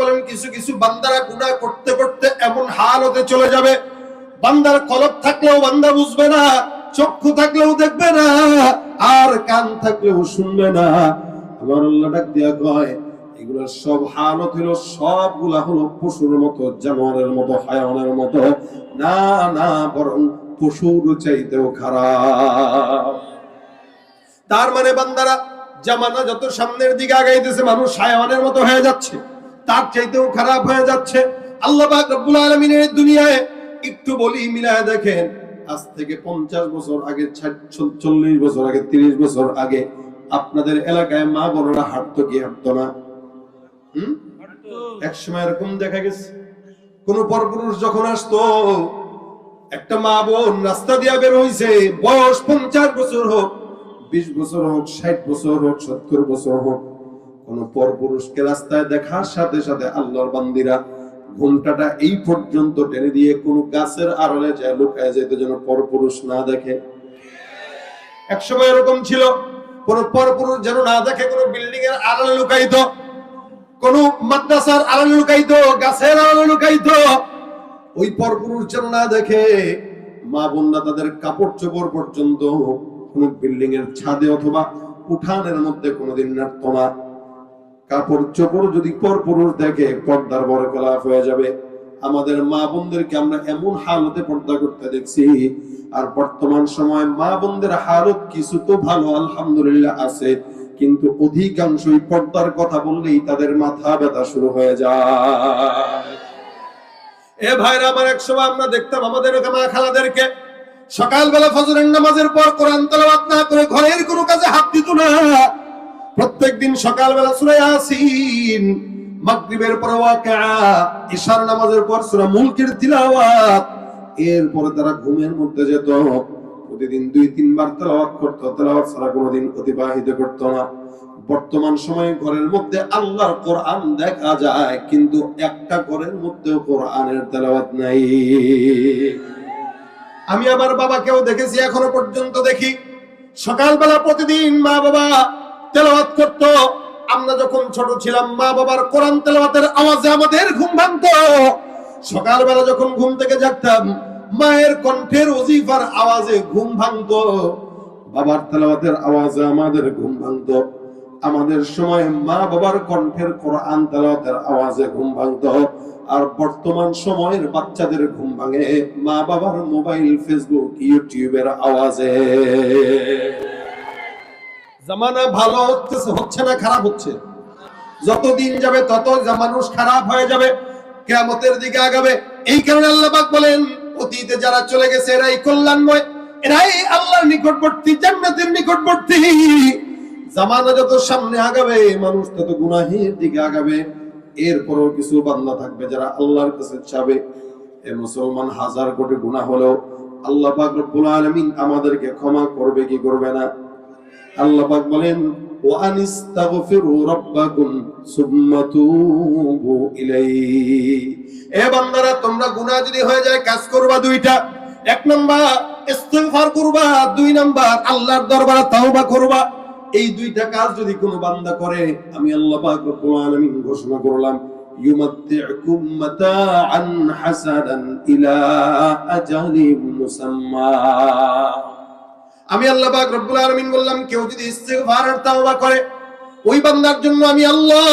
বলেন, কিছু কিছু বান্দারা করতে করতে এমন চলে যাবে। বান্দার থাকলেও বান্দা বুঝবে না, চক্ষু থাকলেও দেখবে না, আর কান থাকলেও শুনবে না। আমার আল্লাহ দিয়া কয় সব সবগুলা হলো পশুর মতো, জানোয়ারের মতো, হায়ানের মতো। না না, বরং পশুর চাইতেও খারাপ। তার মানে বান্দারা জামানা যত সামনের দিকে আগাইতেছে, মানুষ হায়ানের মতো হয়ে যাচ্ছে। তার চাইতেও খারাপ হয়ে যাচ্ছে। আল্লাহ রব্বুল আলামিনের দুনিয়ায় একটু বলি মিলায় দেখেন, আজ থেকে পঞ্চাশ বছর আগে চল্লিশ বছর আগে, তিরিশ বছর আগে আপনাদের এলাকায় মা বোনেরা হাঁটতো কি হাঁটতো না? হুম? এক সময় এরকম দেখা গেছে। কোন পরপুরুষ যখন আসতো, একটা মা বোন রাস্তা দিয়া বের হইছে, বয়স পঞ্চাশ বছর হোক বিশ বছর হোক, ষাট বছর হোক, সত্তর বছর হোক, কোন পরপুরুষকে রাস্তায় দেখার সাথে সাথে আল্লাহর বান্দিরা ঘুমটাটা এই পর্যন্ত টেনে দিয়ে কোন গাছের আড়ালে যায়, লুকায় যেত যেন পরপুরুষ না দেখে। এক সময় এরকম ছিল, কোন পরপুরুষ যেন না দেখে, কোন বিল্ডিং এর আড়ালে লুকাইত কোন মাদ্রাসার আড়ালে লুকাইত গাছের আড়ালে লুকাইত ওই পরপুরুষ যেন না দেখে, মা বোনরা তাদের কাপড় চোপড় পর্যন্ত কোন বিল্ডিং এর ছাদে অথবা উঠানের মধ্যে কোনোদিন নাড়ত না কাপড় চোপড় যদি পরপুরুষ দেখে, পর্দার বড় কলাপ হয়ে যাবে। আমাদের মা বোনদেরকে আমরা এমন হালতে পর্দা করতে দেখছি। আর বর্তমান সময় মা বোনদের হালত কিছু তো ভালো, আলহামদুলিল্লাহ আছে। কিন্তু অধিকাংশই পর্দার কথা বললেই তাদের মাথা ব্যথা শুরু হয়ে যায়। এ ভাইরা, আমার এক সময় আমরা দেখতাম আমাদের মা খালাদেরকে সকালবেলা ফজরের নামাজের পর কোরআন তেলাওয়াত না করে ঘরের কোনো কাজে হাত দিত না। প্রত্যেকদিন সকালবেলা সূরা ইয়াসিন, মাগরিবের পর ওয়াকিআ ইশার নামাজের পর সূরা মুলকের তিলাওয়াত, এরপরে তারা ঘুমের মধ্যে যেত। প্রতিদিন দুই, তিনবার তেলাওয়াত করতো। তেলাওয়াত ছাড়া কোনোদিন অতিবাহিত করতো না। বর্তমান সময়ে ঘরের মধ্যে আল্লাহর কোরআন দেখা যায়, কিন্তু একটা ঘরের মধ্যেও কোরআনের তেলাওয়াত নাই। আমি আমার বাবাকেও দেখেছি, এখনও পর্যন্ত দেখি। সকালবেলা প্রতিদিন মা বাবা তেলাওয়াত করত। আমরা যখন ছোট ছিলাম, মা বাবার কোরআন তেলাওয়াতের আওয়াজে আমাদের ঘুম ভাঙতো। সকালবেলা যখন ঘুম থেকে জাগতাম, মায়ের কণ্ঠের ওজিফার আওয়াজে ঘুম ভাঙতো। বাবার তেলাওয়াতের আওয়াজে আমাদের ঘুম ভাঙতো। আমাদের সময় মা বাবার কণ্ঠের কোরআন তেলাওয়াতের আওয়াজে ঘুম ভাঙতো। আর বর্তমান সময়ের বাচ্চাদের ঘুম ভাঙে। মা বাবার মোবাইল, ফেসবুক, ইউটিউবের আওয়াজে। জামানা ভালো হচ্ছে হচ্ছে না খারাপ হচ্ছে? যত দিন যাবে, তত মানুষ খারাপ হয়ে যাবে, কেয়ামতের দিকে আগাবে। এই কারণে আল্লাহ বলেন, অতীতে যারা চলে গেছে, এরাই কল্যাণময়, এরাই আল্লাহর নিকটবর্তী, জান্নাতের নিকটবর্তী। জামানা যত সামনে আগাবে, মানুষ তত গুনাহের দিকে আগাবে। এরপরও কিছু বান্দা থাকবে যারা আল্লাহর কাছে চাবে। এ মুসলমান হাজার কোটি গুনাহ হলেও আল্লাহ পাক রব্বুল আলামিন আমাদেরকে ক্ষমা করবে কি করবে না? আল্লাহ পাক বলেন ইলাইহি। এ বান্দারা, তোমরা গুনাহ যদি হয়ে যায়, কাজ করবা দুইটা। এক নাম্বার, ইস্তিগফার করবা। দুই নাম্বার, আল্লাহর দরবারে তাওবা করবা। এই দুইটা কাজ যদি কোনো বান্দা করে, আমি আল্লাহ পাক রব্বুল আলামিন ঘোষণা করলাম ইউমাত্তিউকুম মাতাআন হাসানান ইলা আজালিম মুসাম্মা। আমি আল্লাহ পাক রব্বুল আলামিন বললাম, কেউ যদি ইস্তিগফার আর তাওবা করে, ওই বান্দার জন্য আমি আল্লাহ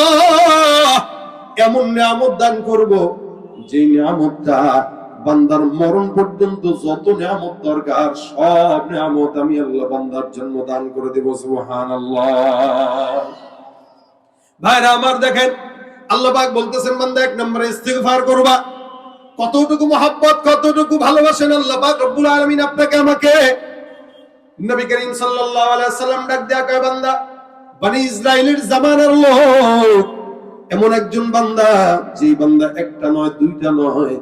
এমন নিয়ামত দান করব যে নিয়ামতটা বান্দার মরণ পর্যন্ত যত নিয়ামত দরকার, সব নিয়ামত আমি আল্লাহ বান্দার জন্য দান করে দেব, সুবহানাল্লাহ। ভাইরা আমার দেখেন, আল্লাহ পাক বলতেছেন, বান্দা এক নম্বরে ইস্তিগফার করবা। কতটুকু মহাব্বত, কতটুকু ভালোবাসেন আল্লাহ পাক রব্বুল আপনাকে, আমাকে। নবী করিম সাল্লাল্লাহু আলাইহি সাল্লাম ডাক দেয়া কয়, বান্দা, বনি ইসরাইলের জামানার লোক। এমন একজন বান্দা যে বান্দা একটা নয়, দুইটা নয়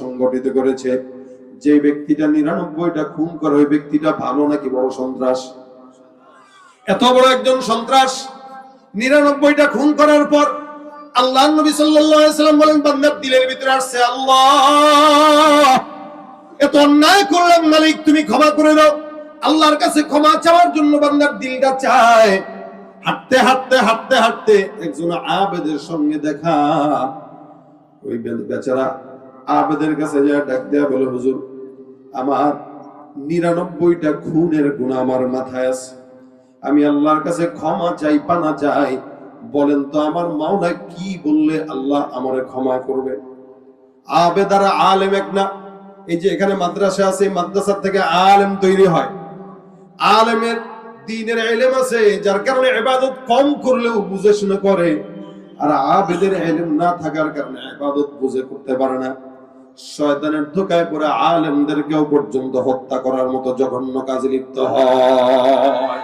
সংগঠিত করেছে। যে ব্যক্তিটা নিরানব্বইটা খুন করে, ওই ব্যক্তিটা ভালো নাকি বড় সন্ত্রাস? এত বড় একজন সন্ত্রাস নিরানব্বইটা খুন করার পর আল্লাহ নবী সাল্লাম বলেন, বান্দার দিলের ভিতরে আসছে আল্লাহ। এত অন্যায় করলাম মালিক, তুমি ক্ষমা করে দাও। আল্লাহর কাছে ক্ষমা চাওয়ার জন্য বান্দার দিলটা চায়। হাঁটতে হাঁটতে হাঁটতে হাঁটতে একজন আবেদের সঙ্গে দেখা। ওই বেচারা আবেদের কাছে যা ডাক দেয়া বলে, হুজুর, আমার নিরানব্বইটা খুনের গুণ আমার মাথায় আছে। আমি আল্লাহর কাছে ক্ষমা চাই পানা চাই, বলেন তো আমার মাওলা কি বললে আল্লাহ আমারে ক্ষমা করবে? আবেদারা আলেম এক না। এই যে এখানে মাদ্রাসা আছে, মাদ্রাসার থেকে আলেম তৈরি হয়। আলেমের দিনের এলেম আছে, যার কারণে এবাদত কম করলেও বুঝে শুনে করে। আর আবেদের এলেম না থাকার কারণে এবাদত বুঝে করতে পারে না। শয়তানের ধোকায় পড়ে আলেমদেরকেও পর্যন্ত হত্যা করার মতো জঘন্য কাজে লিপ্ত হয়।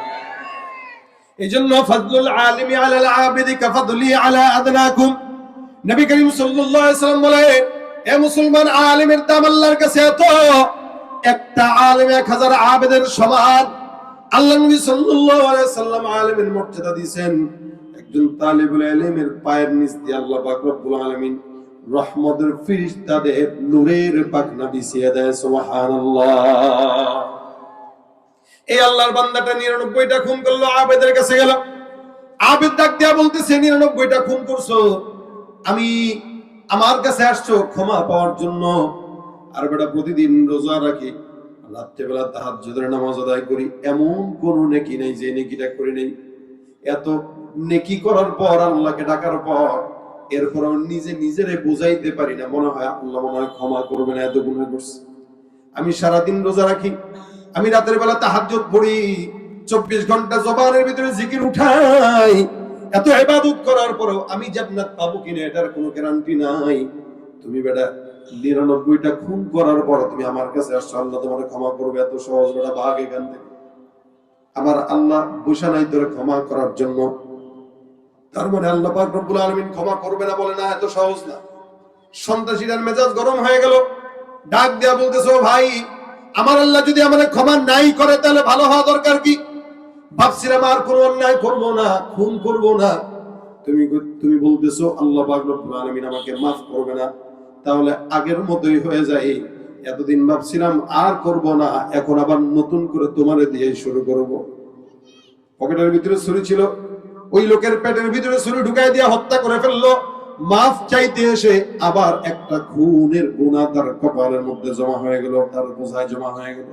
এই জন্য ফজলুল আলিমি আলাল আবিদি কাফাদুলি আলা আদনাকুম। নবী করিম সাল্লাল্লাহু আলাইহি সাল্লাম বলে, এ মুসলমান আলিমের দাম আল্লাহর কাছে এত? একটা আলেম এক হাজার আবেদের সমান আল্লাহ নবী সাল্লাল্লাহু আলাইহি সাল্লাম আলিমের মর্যাদা দিয়েছেন। একজন তালিবুল ইলমের পায়ের নিচ দিয়ে আল্লাহ পাক রব্বুল আলামিন রহমতের ফিরিস্তাদের নূরের পাখনা বিছিয়ে দেয় সুবহানাল্লাহ। এই আল্লাহর বান্দাটা নিরানব্বইটা খুন করল, আবেদের কাছে গেল। আবেদ ডাক দিয়া বলতেছে, নিরানব্বইটা খুন করছ। আমি আমার কাছে আসছো, ক্ষমা পাওয়ার জন্য। আর বেটা প্রতিদিন রোজা রাখি। রাত্রেবেলা তাহাজ্জুদের নামাজ আদায় করি। এমন কোন নেকি নেই যে নেকিটা করি নেই। এত নেকি করার পর, আল্লাহকে ডাকার পর, এরপর নিজে নিজেরে বুঝাইতে পারি না। মনে হয় আল্লাহ মনে হয় ক্ষমা করবে না, এত গুণা করছে। আমি সারাদিন রোজা রাখি। আমি রাতের বেলা তাহাজ্জুদ পড়ি, চব্বিশ ঘণ্টা জবানের ভিতরে জিকির উঠাই। এত ইবাদত করার পরেও আমি জান্নাত পাবো কিনা, এটার কোনো গ্যারান্টি নাই। তুমি বেটা নিরানব্বইটা খুন করার পর তুমি আমার কাছে আসছো, আল্লাহ তোমার ক্ষমা করবে, এত সহজ বেটা ভাগ এখান থেকে। আমার আল্লাহ বসে নাই তোর ক্ষমা করার জন্য। তার মানে আল্লাহ পাক রব্বুল আলামিন ক্ষমা করবে না বলে না, এত সহজ না। সন্ত্রাসীদের মেজাজ গরম হয়ে গেল। ডাক দেয়া বলতেছো ভাই, আমার আল্লাহ যদি আমাদের ক্ষমা নাই করে, তাহলে ভালো হওয়া দরকার কি? ভাবছিলাম আর কোনো অন্যায় করব না, খুন করব না। তুমি তুমি বলতেছো, আল্লাহ পাক রব্বুল আলামিন আমাকে মাফ করবে না। তাহলে আগের মতোই হয়ে যায়। এতদিন ভাবছিলাম, আর করব না, এখন আবার নতুন করে তোমারে দিয়ে শুরু করব। পকেটের ভিতরে ছুরি ছিল, ওই লোকের পেটের ভিতরে ছুরি ঢুকাই দিয়ে হত্যা করে ফেলল। মাফ চাইতে এসে আবার একটা খুনের গুণা তার কপালের মধ্যে জমা হয়ে গেল, তার বোঝায় জমা হয়ে গেল।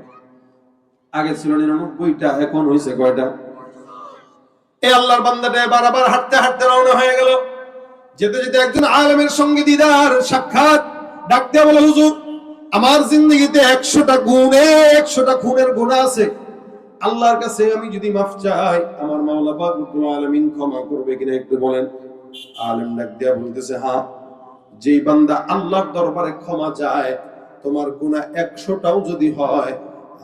আগে ছিল নিরানব্বইটা এখন হয়েছে কয়টা? এই আল্লাহর বান্দাটা এবার আবার হাঁটতে হাঁটতে রওনা হয়ে গেল। যেতে যেতে একজন আলমের সঙ্গে দিদার সাক্ষাৎ, ডাক দেয়া বলে, হুজুর, আমার জিন্দগিতে একশোটা গুণে, একশোটা খুনের গুণা আছে। আল্লাহর কাছে আমি যদি মাফ চাই, আমার মাওলা পাক রব্বুল আলামিন ক্ষমা করবে কিনা একটু বলেন। আলেম ডাক দেয়া বলতেছে হ্যাঁ যেই বান্দা আল্লাহর দরবারে ক্ষমা চায়, তোমার গুনাহ একশোটাও যদি হয়,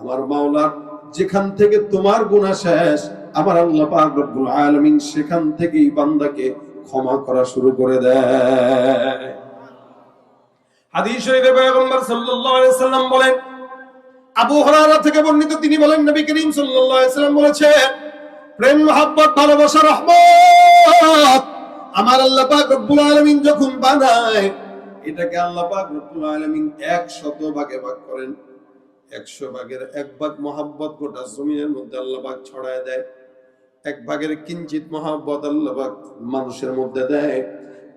আমার মাওলার যেখান থেকে তোমার গুনাহ শেষ, আমার আল্লাহ পাক রব্বুল আলামিন সেখান থেকেই বান্দাকে ক্ষমা করা শুরু করে দেয়। বলেন, আবু থেকে বর্ণিত তিনি বলেন, নবী করিম সাল্লাম প্রেম ভালোবাসা, রহমত আমার আল্লাহ পাক রব্বুল যখন বানায়, এটাকে আল্লাহ পাক রব্বুল আলামিন 100 ভাগে ভাগ করেন। 100 ভাগের এক ভাগ মহব্বত গোটা জমিনের মধ্যে আল্লাহ পাক ছড়ায় দেয়। এক ভাগের কিঞ্চিত মহব্বত আল্লাহ মানুষের মধ্যে দেয়।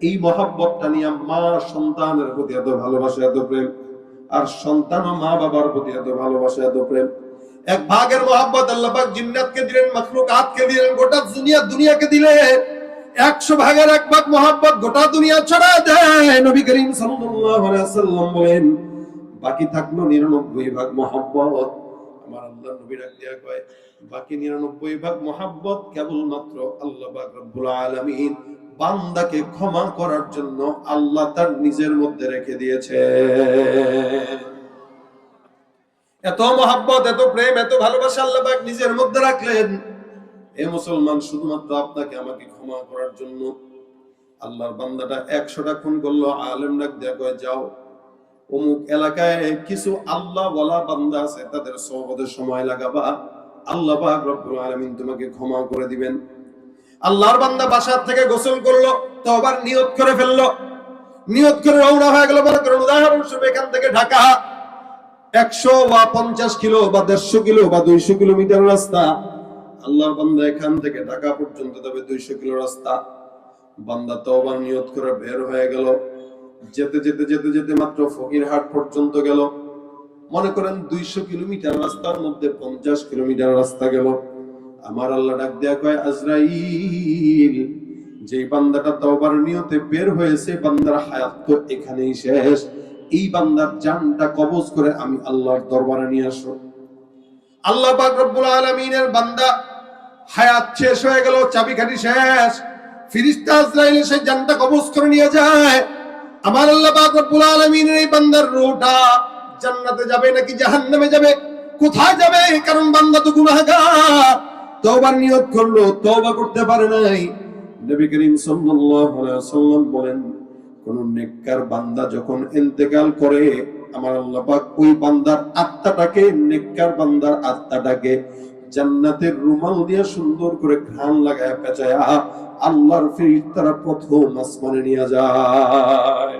এই মহব্বতটা নিয়ে মা সন্তানের প্রতি এত ভালোবাসা, এত প্রেম, আর সন্তান ও মা বাবার প্রতি এত ভালোবাসা, এত প্রেম। এক ভাগের মহব্বত আল্লাহ পাক জিন্নাতকে দিলেন, মাখলুকাতকে দিলেন, গোটা দুনিয়া, দুনিয়াকে দিলেন একশো ভাগের এক ভাগ মহব্বত গোটা দুনিয়া ছড়া দেয়, নবী করিম সাল্লাল্লাহু আলাইহি ওয়াসাল্লাম বলেন, বাকি থাকল নিরানব্বই ভাগ মহব্বত। আমার আল্লাহ নবী ডাক দিয়া কয় বাকি নিরানব্বই ভাগ মহাব্বত কেবলমাত্র আল্লাহ রব্বুল আলামিন বান্দাকে ক্ষমা করার জন্য আল্লাহ তার নিজের মধ্যে রেখে দিয়েছে এত মহাব্বত, এত প্রেম, এত ভালোবাসা আল্লাহ পাক নিজের মধ্যে রাখলেন। এ মুসলমান, শুধুমাত্র আপনাকে আমাকে ক্ষমা করার জন্য আল্লাহর বান্দাটা একশোটা খুন করল আলেম ডাক দেয়া যাও, অমুক এলাকায় কিছু আল্লাহ বলা বান্দা আছে, তাদের সহবতের সময় লাগাবা। আল্লাহ পাক তোমাকে ক্ষমা করে দিবেন। আল্লাহর বান্দা বাসার থেকে গোসল করল তো আবার নিয়ত করে ফেলল। নিয়ত করে রওনা হয়ে গেল, মনে করেন, উদাহরণস্বরূপ এখান থেকে ঢাকা একশো বা পঞ্চাশ কিলো বা দেড়শো কিলো বা দুইশো কিলোমিটার রাস্তা। আল্লাহর বান্দা এখান থেকে ঢাকা পর্যন্ত তবে দুইশো কিলো রাস্তা। বান্দা তওবার নিয়ত করে বের হয়ে গেল। যেতে যেতে যেতে যেতে মাত্র ফকিরহাট পর্যন্ত গেল। মনে করেন দুইশো কিলোমিটার রাস্তার মধ্যে পঞ্চাশ কিলোমিটার রাস্তা গেল। আমার আল্লাহ ডাক দেয়া কয়, আজরাইল যে বান্দাটা তওবার নিয়তে বের হয়েছে, বান্দার হায়াত তো এখানেই শেষ। এই বান্দার জানটা কবজ করে আমি আল্লাহর দরবারে নিয়ে আসো আল্লাহ পাক রব্বুল আলামিনের বান্দা, হায়াত শেষ হয়ে গেল, চাবিকাঠি শেষ। ফিরিস্তা আজরাইল এসে জানটা কবজ করে নিয়ে যায়। আমার আল্লাহ পাক রব্বুল আলামিনের এই বান্দার রূহটা জান্নাতে যাবে নাকি জাহান্নামে যাবে? কোথায় যাবে? কারণ বান্দা তো গুনাহগার। তওবার নিয়ত করল, তওবা করতে পারে নাই। নবী করিম সাল্লাল্লাহু আলাইহি বলেন, কোন নেককার বান্দা যখন ইন্তেকাল করে, আমার আল্লাহ পাক ওই বান্দার আত্মাটাকে, নেককার বান্দার আত্মাটাকে জান্নাতের রুমাল দিয়ে সুন্দর করে ঘ্রাণ লাগায় পেঁচায় আল্লাহর ফেরেশতারা প্রথম আসমানে নিয়ে যায়।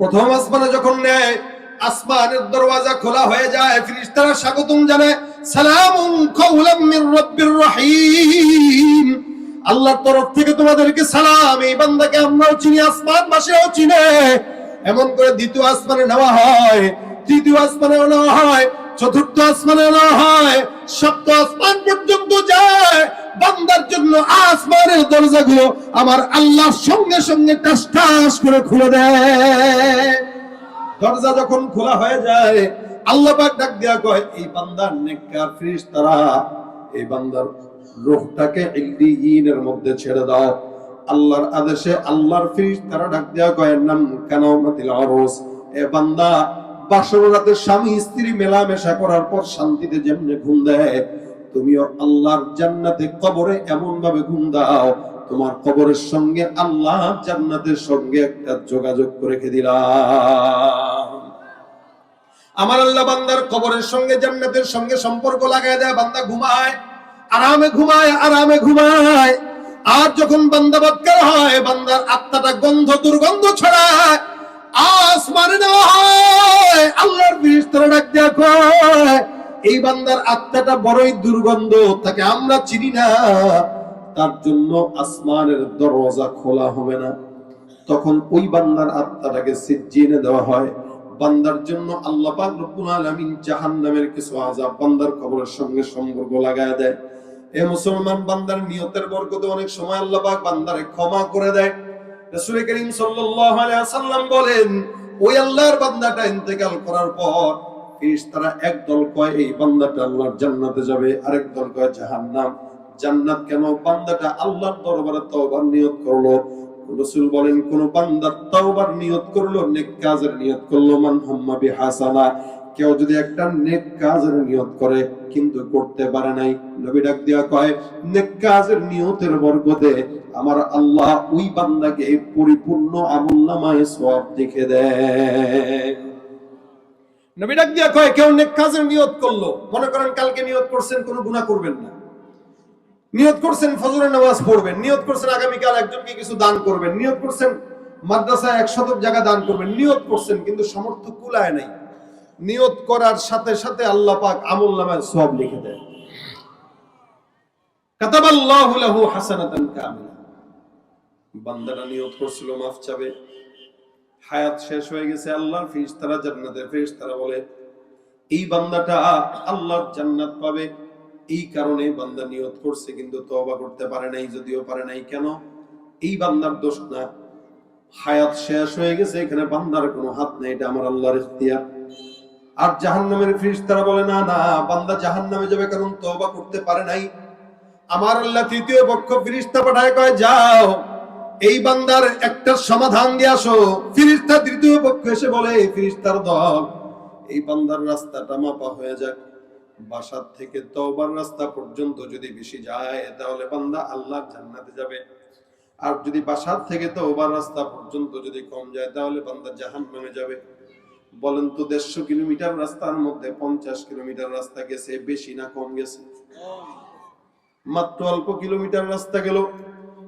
প্রথম আসমানে যখন নেয় আসমানের দরওয়াজা খোলা হয়ে যায় ফেরেশতারা স্বাগতম জানায় কাওলাম মির রহিম। আল্লাহর তরফ থেকে তোমাদেরকে সালাম, এই বান্দাকে আমরাও চিনি আসমান বাসেও চিনে। এমন করে দ্বিতীয় আসমানে নেওয়া হয়, তৃতীয় আসমানে নেওয়া হয়, চতুর্থ আসমানে নেওয়া হয়, সপ্ত আসমান পর্যন্ত যায়। বান্দার জন্য আসমানের দরজাগুলো আমার আল্লাহর সঙ্গে সঙ্গে টাস টাস করে খুলে দেয়। দরজা যখন খোলা হয়ে যায়, আল্লাহ পাক ডাক দেয়া কয়, এই বান্দার নেককার ফেরেশতারা, এই বান্দার রূহটাকে মধ্যে ছেড়ে দাও। আল্লাহর আদেশে আল্লাহর ফেরেশতারা ডাক দেয়া কয়, নাম কানামাতিল আরস। এ বান্দা, বাসর রাতে স্বামী স্ত্রী মেলামেশা করার পর শান্তিতে যেমনে ঘুম দেয়, তুমিও আল্লাহর জান্নাতে কবরে এমন ভাবে ঘুম দাও তোমার কবরের সঙ্গে আল্লাহ জান্নাতের সঙ্গে একটা যোগাযোগ রেখে দিলাম। আমার আল্লাহ বান্দার কবরের সঙ্গে জান্নাতের সঙ্গে সম্পর্ক লাগাই দেয়, বান্দা ঘুমায়, আরামে ঘুমায় আরামে ঘুমায়। আর যখন বান্দা বৎকার হয়, বান্দার আত্মাটা গন্ধ, দুর্গন্ধ ছড়ায়, আসমানে নেওয়া হয়, আল্লাহর ফেরেশতারা ডাক কয়, এই বান্দার আত্মাটা বড়ই দুর্গন্ধ, তাকে আমরা চিনি না। তার জন্য আসমানের দরজা খোলা হবে না। তখন ওই বান্দার আত্মাটাকে সিজ্জিনে দেওয়া হয়। বান্দার জন্য আল্লাহ পাক রব্বুল আলামিন কিছু আযাব বান্দার কবরের সঙ্গে সম্পর্ক লাগায় দেয়। এ মুসলমান বান্দার নিয়তের বরকতে অনেক সময় আল্লাহ বান্দারে ক্ষমা করে দেয়। রাসূল করিম সাল্লাল্লাহু বলেন, ওই আল্লাহর বান্দাটা ইন্তেকাল করার পর ফেরেশতারা এক কয়, এই বান্দাটা আল্লাহর জান্নাতে যাবে। আরেক দল কয়, জাহান্নাম। জান্নাত কেন? বান্দাটা আল্লাহর দরবারে তওবার নিয়ত করল। রাসূল বলেন, কোন বান্দা তওবার নিয়ত করল, নেক কাজের নিয়ত করল। মান হাম্মা বিহাসানা, কেউ যদি একটা নেক কাজের নিয়ত করে, কিন্তু করতে পারে নাই। নবী ডাক দিয়া কয়, নেক কাজের নিয়তের বরকতে আমার আল্লাহ ওই বান্দাকে পরিপূর্ণ আমুল্লামায় সওয়াব দেখে দেয় নবী ডাক দিয়া কয়, কেউ নেক কাজের নিয়ত করল, মনে করেন কালকে নিয়ত করছেন, কোনো গুনাহ করবেন না। নিয়ত করছেন ফজরের নামাজ পড়বেন, নিয়ত করছেন আগামীকাল একজনকে কিছু দান করবেন, নিয়ত করছেন মাদ্রাসায় এক শতক জায়গা দান করবেন, নিয়ত করছেন কিন্তু সামর্থ্য কুলায় নাই। নিয়ত করার সাথে সাথে আল্লাহ পাক আমল নামায় সব লিখে দেয়। কাতাবাল্লাহু এই বান্দাটা আল্লাহর জান্নাত পাবে। এই কারণে বান্দা নিয়ত করছে, কিন্তু তওবা করতে পারে নাই, যদিও পারে নাই। কেন? এই বান্দার দোষ না। হায়াত শেষ হয়ে গেছে, এখানে বান্দার কোনো হাত নেই, এটা আমার আল্লাহর ইখতিয়ার। আর জাহান নামের জাহান্নামের ফেরেশতারা বলে, না না, বান্দা জাহান্নামে যাবে কারণ তওবা করতে পারে নাই। আমার আল্লাহ তৃতীয় পক্ষ ফেরেশতা পাঠায়, কয়, যাও, এই বান্দার একটা সমাধান দিয়ে আসো। ফিরিস্তা তৃতীয় পক্ষ এসে বলে ফিরিস্তার দল, এই বান্দার রাস্তাটা মাপা হয়ে যাক। বাসার থেকে তওবার রাস্তা পর্যন্ত যদি বেশি যায়, তাহলে বান্দা আল্লাহর জান্নাতে যাবে। আর যদি বাসার থেকে তওবার রাস্তা পর্যন্ত যদি কম যায়, তাহলে বান্দা জাহান্নামে যাবে। বলেন তো দেড়শো কিলোমিটার রাস্তার মধ্যে পঞ্চাশ কিলোমিটার রাস্তা গেছে, বেশি না কম গেছে? মাত্র অল্প কিলোমিটার রাস্তা গেল।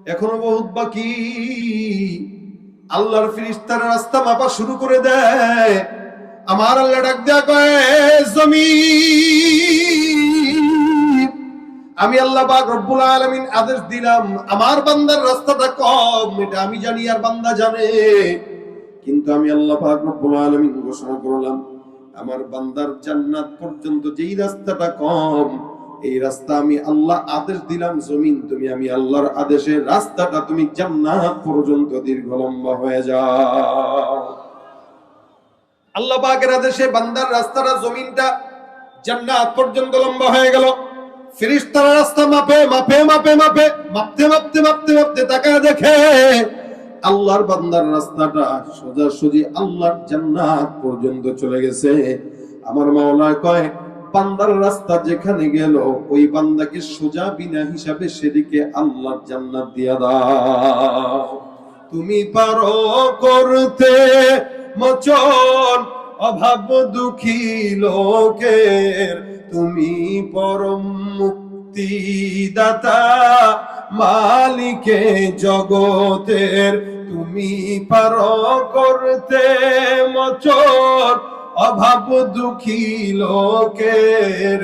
এখনও বহুত বাকি। আল্লাহর ফিরিস্তার রাস্তা মাপা শুরু করে দেয়। আমার আল্লাহ ডাক দেয়া কয়, জমিন আমি আল্লাহ পাক রব্বুল আলামিন আদেশ দিলাম, আমার বান্দার রাস্তাটা কম, এটা আমি জানি আর বান্দা জানে। কিন্তু আমি আল্লাহ পাক রব্বুল আলামিন ঘোষণা করলাম, আমার বান্দার জান্নাত পর্যন্ত যেই রাস্তাটা কম, এই রাস্তা আমি আল্লাহ আদেশ দিলাম, জমিন তুমি আমি আল্লাহর আদেশে রাস্তাটা তুমি জান্নাত পর্যন্ত দীর্ঘ লম্বা হয়ে যাও। আল্লাহ আদেশে বান্দার রাস্তাটা, জমিনটা জান্নাত পর্যন্ত লম্বা হয়ে গেল। ফেরেশতারা রাস্তা মাপে মাপে মাপে মাপে, মাপতে মাপতে মাপতে মাপতে দেখে আল্লাহর বান্দার রাস্তাটা সোজা সুজি আল্লাহর জান্নাত পর্যন্ত চলে গেছে। আমার মাওলা কয়, বান্দার রাস্তা যেখানে গেল, ওই বান্দাকে সোজা বিনা হিসাবে সেদিকে আল্লাহর জান্নাত দিয়া দাও। তুমি পারো করতে, মোচন, অভাব দুঃখী লোকের তুমি পরম মুক্তি দাতা মালিকে জগতের তুমি পার করতে মোচন অভাব দুঃখী লোকের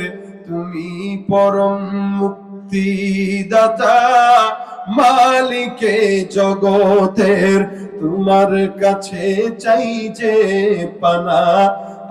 তুমি পরম মুক্তি দাতা মালিকে জগতের তোমার কাছে চাই যে পানা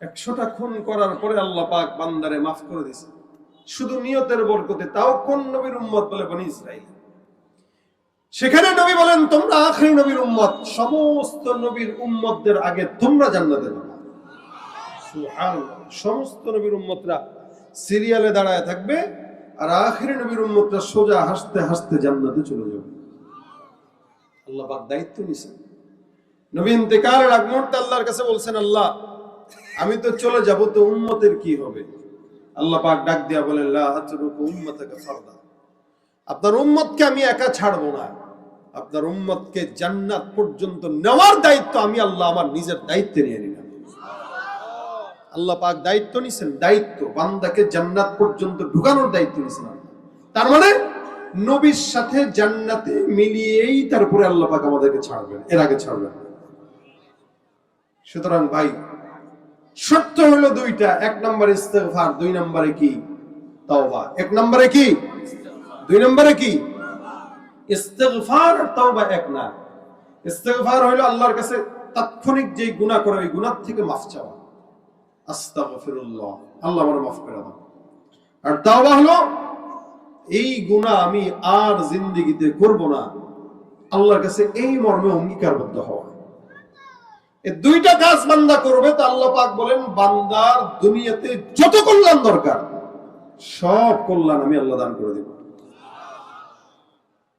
একশোটা খুন করার পরে আল্লাহ পাক বান্দারে মাফ করে দিছে শুধু নিয়তের বরকতে তাও কোন নবীর উম্মত বলে বনি ইসরাইল? সেখানে নবী বলেন, তোমরা আখরি নবীর উম্মত। সমস্ত নবীর উম্মতদের আগে তোমরা জান্নাতে যাবে। সমস্ত নবীর উম্মতরা সিরিয়ালে দাঁড়ায় থাকবে আর আখরি নবীর উম্মতরা সোজা হাসতে হাসতে জান্নাতে চলে যাবে। আল্লাহ দায়িত্ব নিছেন নবী ইন্তেকালের আগ মুহূর্তে আল্লাহর কাছে বলছেন, আল্লাহ, আমি তো চলে যাব, তো উম্মতের কি হবে? আল্লাহ পাক ডাক দিয়া বলেন উম্মতাকা ফারদা। আপনার উম্মতকে আমি একা ছাড়বো না। আপনার উম্মতকে জান্নাত পর্যন্ত নেওয়ার দায়িত্ব আমি আল্লাহ আমার নিজের দায়িত্বে নিয়ে নিলাম। আল্লাহ পাক দায়িত্ব নিছেন, দায়িত্ব বান্দাকে জান্নাত পর্যন্ত ঢুকানোর দায়িত্ব নিছেন তার মানে নবীর সাথে জান্নাতে মিলিয়েই তারপরে আল্লাহ পাক আমাদেরকে ছাড়বেন, এর আগে ছাড়বেন সুতরাং ভাই, সত্য হলো দুইটা, এক নম্বরে ইস্তেগফার, দুই নম্বরে কি? তওবা। এক নম্বরে কি? দুই নম্বরে কি? ইস্তেগফার তওবা এক না। ইস্তেগফার হলো আল্লাহর কাছে তাৎক্ষণিক যে গুনাহ করে ওই গুনাহ থেকে মাফ চাওয়া। আস্তাগফিরুল্লাহ। আল্লাহ আমার মাফ করে দাও। আর তওবা হলো এই গুনাহ আমি আর জিন্দেগিতে করব না। আল্লাহর কাছে এই মর্মে অঙ্গীকারবদ্ধ হওয়া। দুইটা কাজ বান্দা করবে তো আল্লাহ পাক বলেন, বান্দার দুনিয়াতে যত কল্যাণ দরকার, সব কল্যাণ আমি আল্লাহ দান করে দেব।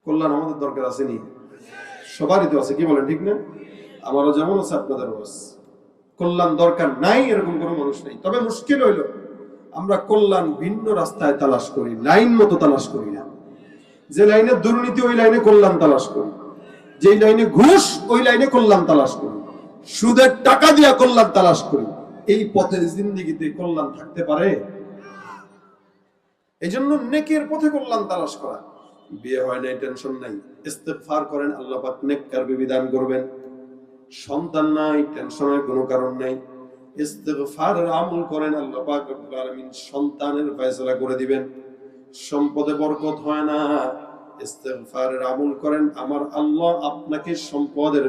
কল্যাণ আমাদের দরকার আছে নি? সবারই তো আছে, কি বলেন, ঠিক না? আমারও যেমন আছে, আপনাদেরও আছে। কল্যাণ দরকার নাই, এরকম কোনো মানুষ নেই। তবে মুশকিল হইল আমরা কল্যাণ ভিন্ন রাস্তায় তালাশ করি, লাইন মতো তালাশ করি না। যে লাইনে দুর্নীতি, ওই লাইনে কল্যাণ তালাশ করি। যে লাইনে ঘুষ, ওই লাইনে কল্যাণ তালাশ করি। সুদের টাকা দিয়া কল্যাণ তালাশ করি। এই পথে জিন্দিগিতে কল্যাণ থাকতে পারে? এই জন্য নেকের পথে কল্যাণ তালাশ করা। বিয়ে হয় নাই, টেনশন নাই। ইস্তেগফার করেন, আল্লাহ পাক নেককার বিধান করবেন। সন্তান নাই, টেনশনের কোনো কারণ নাই। ইস্তেগফারের আমল করেন, আল্লাহ পাক রব্বুল আলামিন সন্তানের ফয়সালা করে দিবেন। সম্পদে বরকত হয় না। ইস্তেগফারের আমল করেন, আমার আল্লাহ আপনাকে সম্পদের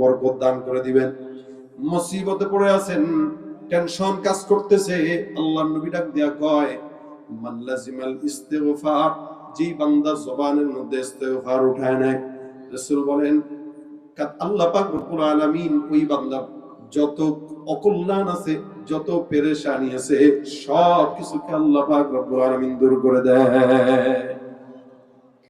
বরকত দান করে দিবেন। মুসিবতে পড়ে আছেন, টেনশন কাজ করতেছে নবী ডাক কয়, মান লাজিমাল ইস্তেগফার যেই বান্দা জবানের মধ্যে ইস্তেগফার উঠায় নেয় রাসূল বলেন আল্লাহ পাক রব্বুল আলামিন ওই বান্দা যত অকল্যাণ আছে, যত পেরেশানি আছে সব কিছুকে আল্লাহ পাক রব্বুল আলামিন দূর করে দেয়।